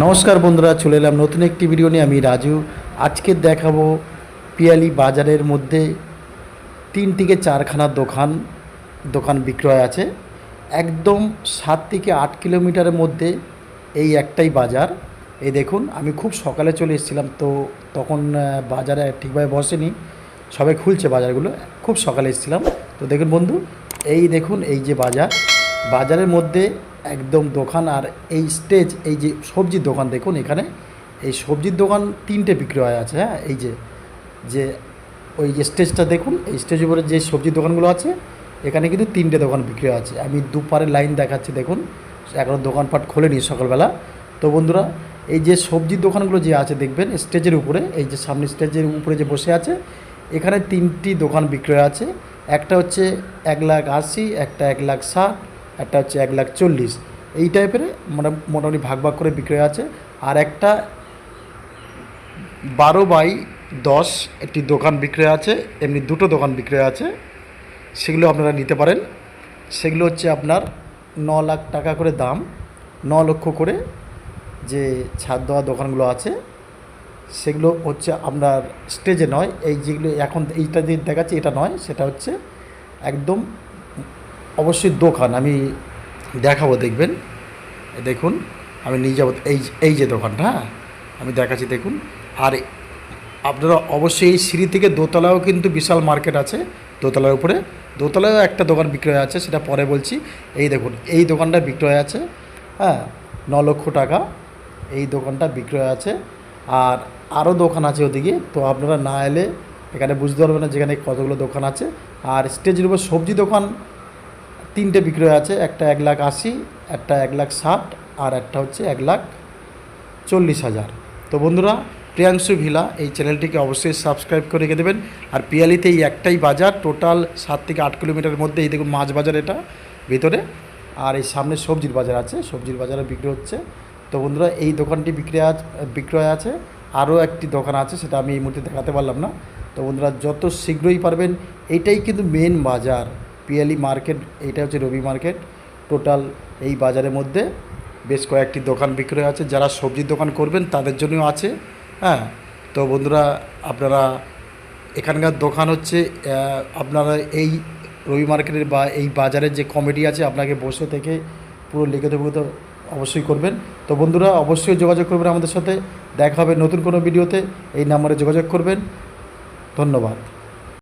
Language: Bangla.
নমস্কার বন্ধুরা, চলে এলাম নতুন একটি ভিডিও নিয়ে। আমি রাজু। আজকে দেখাবো পিয়ালি বাজারের মধ্যে তিন থেকে চারখানা দোকান দোকান বিক্রয় আছে। একদম সাত থেকে আট কিলোমিটারের মধ্যে এই একটাই বাজার। এই দেখুন, আমি খুব সকালে চলে এসেছিলাম, তো তখন বাজারে ঠিকভাবে বসেনি। সবাই খুলছে বাজারগুলো, খুব সকালে এসেছিলাম। তো দেখুন বন্ধু, এই দেখুন, এই যে বাজার। বাজারের মধ্যে একদম দোকান আর এই স্টেজ, এই যে সবজির দোকান দেখুন এখানে, এই সবজির দোকান তিনটে বিক্রয় আছে হ্যাঁ? এই যে যে ওই যে স্টেজটা দেখুন, এই স্টেজের উপরে যে সবজির দোকানগুলো আছে, এখানে কিন্তু তিনটে দোকান বিক্রি আছে আমি দুপারে লাইন দেখাচ্ছি, দেখুন এখনও দোকানপাট খোলেনি সকালবেলা। তো বন্ধুরা, এই যে সবজির দোকানগুলো যে আছে, দেখবেন, স্টেজের উপরে, এই যে সামনে স্টেজের উপরে যে বসে আছে, এখানে তিনটি দোকান বিক্রয় আছে। একটা হচ্ছে এক লাখ আশি, একটা এক লাখ ষাট একটা হচ্ছে এক লাখ চল্লিশ। এই টাইপের মোটা- মোটামুটি ভাগ ভাগ করে বিক্রয় আছে। আর একটা বারো বাই দশ একটি দোকান বিক্রয় আছে, এমনি দুটো দোকান বিক্রয় আছে। সেগুলো আপনারা নিতে পারেন। সেগুলো হচ্ছে আপনার ন লাখ টাকা করে দাম, ন লক্ষ করে যে ছাদ দেওয়া দোকানগুলো আছে। সেগুলো হচ্ছে আপনার স্টেজে নয়। এই যেগুলো এখন এইটা যে দেখাচ্ছে, এটা নয়। সেটা হচ্ছে একদম অবশ্যই দোকান, আমি দেখাবো, দেখবেন। দেখুন, আমি নিয়ে যাব, এই এই যে দোকানটা হ্যাঁ? আমি দেখাচ্ছি, দেখুন। আর আপনারা অবশ্যই এই সিঁড়ি থেকে দোতলাও কিন্তু বিশাল মার্কেট আছে, দোতলার উপরে। দোতলায়ও একটা দোকান বিক্রয় আছে, সেটা পরে বলছি। এই দেখুন, এই দোকানটা বিক্রয় আছে হ্যাঁ? ন লক্ষ টাকা, এই দোকানটা বিক্রয় আছে। আর আরও দোকান আছে ওদিকে, তো আপনারা না এলে এখানে বুঝতে পারবেন না যেখানে কতগুলো দোকান আছে। আর স্টেজের উপর সবজি দোকান তিনটে বিক্রয় আছে, একটা এক লাখ আশি, একটা এক লাখ ষাট, আর একটা হচ্ছে এক লাখ চল্লিশ হাজার। তো বন্ধুরা, প্রিয়াংশু ভিলা এই চ্যানেলটিকে অবশ্যই সাবস্ক্রাইব করে রেখে দেবেন। আর পিয়ালিতে এই একটাই বাজার, টোটাল সাত থেকে আট কিলোমিটারের মধ্যে, এই দেখুন মাছ বাজার এটা ভিতরে। আর এই সামনে সবজির বাজার আছে, সবজির বাজারে বিক্রি হচ্ছে। তো বন্ধুরা, এই দোকানটি বিক্রি আছে বিক্রয় আছে। আরও একটি দোকান আছে, সেটা আমি এই মুহূর্তে দেখাতে পারলাম না। তো বন্ধুরা, যত শীঘ্রই পারবেন এইটাই কিন্তু মেন বাজার। পিয়ালি মার্কেট এইটা হচ্ছে রবি মার্কেট। টোটাল এই বাজারের মধ্যে বেশ কয়েকটি দোকান বিক্রয় আছে। যারা সবজির দোকান করবেন, তাদের জন্যও আছে। হ্যাঁ তো বন্ধুরা, আপনারা এখানকার দোকান হচ্ছে আপনারা এই রবি মার্কেটের বা এই বাজারের যে কমিটি আছে, আপনাকে বসে থেকে পুরো লিখিত বিগত অবশ্যই করবেন। তো বন্ধুরা, অবশ্যই যোগাযোগ করবেন আমাদের সাথে। দেখা হবে নতুন কোনো ভিডিওতে। এই নাম্বারে যোগাযোগ করবেন। ধন্যবাদ।